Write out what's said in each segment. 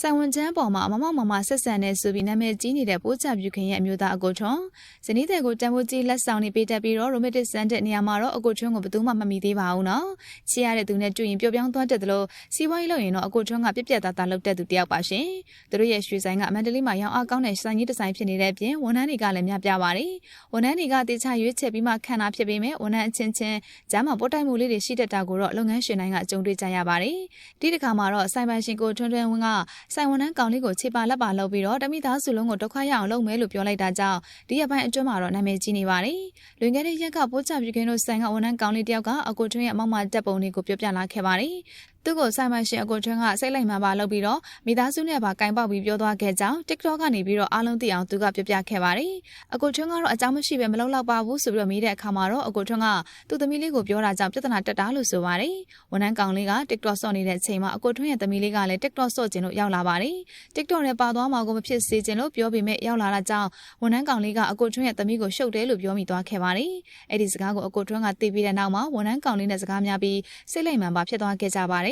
ဆိုင်ဝန်ချမ်းပေါ်မှာမမမမဆက်ဆံနေဆိုပြီးနာမည်ကြီးနေတဲ့ပိုးချပြူခင်ရဲ့အမျိုးသားအကိုထွန်းဇနီးတဲ့ကိုတန်ဖိုးကြီးလက်ဆောင်နေပေးတတ်ပြီးတော့ရိုမက်တစ်ဆန်တဲ့နေရာမှာတော့အကိုထွန်းကိုဘယ်သူမှမမီသေးပါဘူးနော်ချစ်ရတဲ့သူနဲ့တွေ့ရင်ပျော်ပြောင်းသွားတတ်တယ်လို့စီးပွားရေးလုပ်ရင်တော့အကိုထွန်းကပြက်ပြက်သားသားလုပ်တတ်သူတယောက်ပါရှင်သူတို့ရဲ့ရွှေဆိုင်ကအမန္တလေးမှာရောင်းအားကောင်းတဲ့ဆိုင်ကြီးတစ်ဆိုင်ဖြစ်နေတဲ့အပြင်ဝန်ထမ်းတွေကလည်းများပြားပါတယ်ဝန်ထမ်းတွေကတေချာရွေးချယ်ပြီးမှခံတာဖြစ်ပေမဲ့ဝန်ထမ်းအချင်းချင်းဂျမ်းမှာပို့တိုက်မှုလေးတွေရှိတတ်တာကိုတော့လုပ်ငန်းရှင်တိုင်းကကြုံတွေ့ကြရပါတယ်ဒီတစ်ခါမှာတော့ဆိုင်ပိုင်ရှင်ကိုထွန်းထွန်းဝင်းကဆိုင်ဝန်ထမ်းကောင်လေးကိုခြေပါလက်ပါလုပ်ပြီးတော့တမိသားစုလုံးကိုဒုက္ခရအောင်လုပ်မယ်လို့ပြောလိုက်တာကြောင့်ဒီရက်ပိုင်းအတွင်းမှာတော့နာမည်ကြီးနေပါတယ်။လွင်ခဲ့တဲ့ရက်ကပိုးချပြကင်းတို့ဆိုင်ကဝန်ထမ်းကောင်လေးတယောက်ကအကိုထွန်းရဲ့အမောက်မတက်ပုံလေးကိုပြောပြလာခဲ့ပါတယ်။သူ့ကိုဆိုင်မရှင်အကိုထွန်းကစိတ်လိုက်မှပါလုပ်ပြီးတော့မိသားစုနဲ့ပါကင်ပေါက်ပြီးပြောသွားခဲ့ကြောင်း TikTok ကနေပြီးတော့အားလုံးသိအောင်သူကပြောပြခဲ့ပါတယ်။အကိုထွန်းကတော့အကြောင်းမရှိပဲမလုပ်တော့ပါဘူးဆိုပြီးတော့မေးတဲ့အခါမှာတော့အကိုထွန်းကသူ့သမီးလေးကိုပြောတာကြောင့်ပြဿနာတက်တာလို့ဆိုပါတယ်။ဝန်ထမ်းကောင်လေးက TikTok ဆော့နေတဲ့အချိန်မှာအကိုထွန်းရဲ့သမီးလေးကလည်း TikTok ဆော့ကျင်လို့ရောက်လာပါတယ်။ TikTok နဲ့ပါသွားမှာကိုမဖြစ်စေချင်လို့ပြောပေမဲ့ရောက်လာတာကြောင့်ဝန်ထမ်းကောင်လေးကအကိုထွန်းရဲ့သမီးကိုရှုပ်တယ်လို့ပြောမိသွားခဲ့ပါတယ်။အဲ့ဒီစကားကိုအကိုထွန်းကသိပြီးတဲ့နောက်မှာဝန်ထမ်းကောင်လေးနဲ့စကားများပြီးစိတ်လိုက်မှန်ပါဖြစ်သွားခဲ့ကြပါတယ်။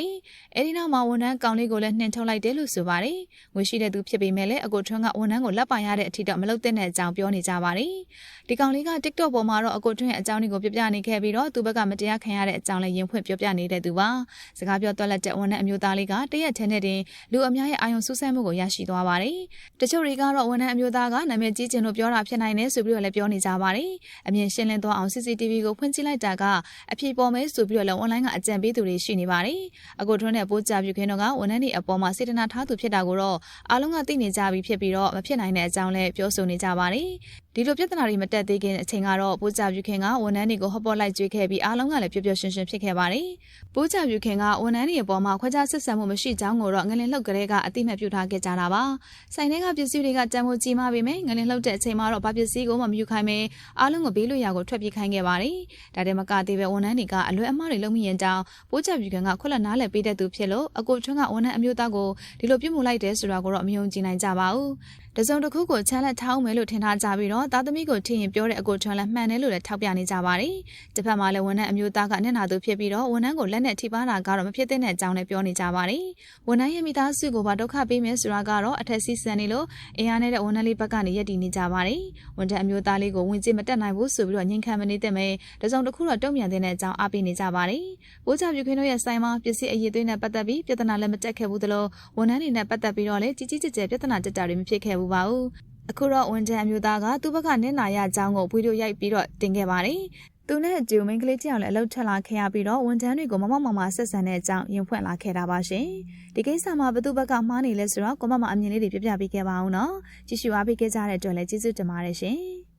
အဲ့ဒီနောက်မှာဝန်ထမ်းကောင်လေးကိုလည်းနှင်ထုတ်လိုက်တယ်လို့ဆိုပါတယ်။ငွေရှိတဲ့သူဖြစ်ပေမဲ့လည်းအကိုထွန်းကဝန်ထမ်းကိုလက်ပိုင်ရတဲ့အထိတော့မလုပ်တဲ့အကြောင်းပြောနေကြပါတယ်။ဒီကောင်လေးက TikTok ပေါ်မှာတော့အကိုထွန်းရဲ့အကြောင်းတွေကိုပြပြနေခဲ့ပြီးတော့သူဘက်ကမတရားခံရတဲ့အကြောင်းလည်းရင်ဖွင့်ပြောပြနေတဲ့သူပါ။စကားပြောတွက်လက်တဲ့ဝန်ထမ်းအမျိုးသားလေးကတရက်ထဲနဲ့တင်လူအများရဲ့အာရုံစူးစမ်းမှုကိုရရှိသွားပါတယ်။တချို့တွေကတော့ဝန်ထမ်းအမျိုးသားကနာမည်ကြီးခြင်းလို့ပြောတာဖြစ်နိုင်တယ်ဆိုပြီးတော့လည်းပြောနေကြပါတယ်။အမြင်ရှင်းလင်းသွားအောင် CCTV ကိုဖွင့်ကြည့်လိုက်တာကအဖြစ်ပေါ်မဲဆိုပြီးတော့လည်း online ကအကြံပေးသူတွေရှိနေပါတယ်။အကိုထွန်းနဲ့ပိုးကြပြုခင်းတော့ကဝန်ထမ်းတွေအပေါ်မှာစေတနာထားသူဖြစ်တာကိုတော့အားလုံးကသိနေကြပြီဖြစ်ပြီးတော့မဖြစ်နိုင်တဲ့အကြောင်းလည်းပြောဆိုနေကြပါတယ်။ဒီလိုပြဿနာတွေမတက်သေးခင်အချိန်ကတော့ပိုးကြပြုခင်ကဝန်ထမ်းတွေကိုဟော့ပေါ်လိုက်ကြွေးခဲ့ပြီးအားလုံးကလည်းပျော်ပျော်ရွှင်ရွှင်ဖြစ်ခဲ့ပါတယ်။ပိုးကြပြုခင်ကဝန်ထမ်းတွေအပေါ်မှာခွဲခြားဆက်ဆံမှုမရှိကြောင်းကိုတော့ငလင်လှုပ်ကလေးကအတိမတ်ပြုထားခဲ့ကြတာပါ။ဆိုင်ထဲကပစ္စည်းတွေကတန်ဖိုးကြီးမှပေမဲ့ငလင်လှုပ်တဲ့အချိန်မှာတော့ဘာပစ္စည်းကိုမှမယူခိုင်းပဲအားလုံးကိုဘေးလွတ်ရာကိုထွက်ပြေးခိုင်းခဲ့ပါတယ်။ဒါတည်းမကသေးပဲဝန်ထမ်းတွေကအလွယ်အမှားတွေလုပ်မိရင်တောင်ပိုးကြပြုခင်ကခွက်လက်နားလည်ပေးတဲ့သူဖြစ်လို့အကိုထွန်းကဝန်ထမ်းအမျိုးသားကိုဒီလိုပြုတ်မှုလိုက်တယ်ဆိုတာကိုတော့မယုံကြည်နိုင်ကြပါဘူး။တစုံတစ်ခုကိုချမ်းလက်ထားအောင်မယ်လို့ထင်ထားကြပြီးတော့သားသမီးကိုထင်ရင်ပြောတဲ့အကိုထွန်းလည်းမှန်တယ်လို့လည်းထောက်ပြနေကြပါတယ်။တစ်ဖက်မှာလည်းဝန်ထမ်းအမျိုးသားကမျက်နှာသူဖြစ်ပြီးတော့ဝန်ထမ်းကိုလက်နဲ့ထိပါတာကတော့မဖြစ်တဲ့အကြောင်းလည်းပြောနေကြပါတယ်။ဝန်ထမ်းရဲ့မိသားစုကိုပါဒုက္ခပေးမယ်ဆိုတာကတော့အထက်စီးစံနေလို့အင်အားနဲ့တဲ့ဝန်ထမ်းလေးဘက်ကနေရည်တည်နေကြပါတယ်။ဝန်ထမ်းအမျိုးသားလေးကိုဝင်ကြည့်မတက်နိုင်ဘူးဆိုပြီးတော့ငြင်းခံမနေတဲ့မဲ့တစုံတစ်ခုတော့တုံ့ပြန်တဲ့အကြောင်းအားပေးနေကြပါတယ်။ပိုးချပြခင်းတို့ရဲ့ဆိုင်မှာပစ္စည်းအရေးသွေးနဲ့ပတ်သက်ပြီးပြဿနာလည်းမတက်ခဲ့ဘူးသလိုဝန်ထမ်းတွေနဲ့ပတ်သက်ပြီးတော့လည်းကြီးကြီးကျယ်ကျယ်ပြဿနာတက်တာတွေမဖြစ်ခဲ့ဘူးပါဘူး။အခုတော့ဝန်ထမ်းအမျိုးသားကသူ့ဘက်ကနင့်နာရအကြောင်းကိုဗီဒီယိုရိုက်ပြီးတော့တင်ခဲ့ပါတယ်။သူနဲ့အတူမိန်းကလေးတယောက်လည်းအလုပ်ထက်လာခဲ့ရပြီးတော့ဝန်ထမ်းတွေကိုမမမမဆက်ဆံတဲ့အကြောင်းရင်ဖွင့်လာခဲ့တာပါရှင်။ဒီကိစ္စမှာဘသူဘက်ကမှားနေလဲဆိုတော့ကိုမမအမြင်လေးတွေပြပြပေးခဲ့ပါအောင်နော်။ကြည့်ရှုအားပေးခဲ့ကြတဲ့အတွက်လည်းကျေးဇူးတင်ပါတယ်ရှင်။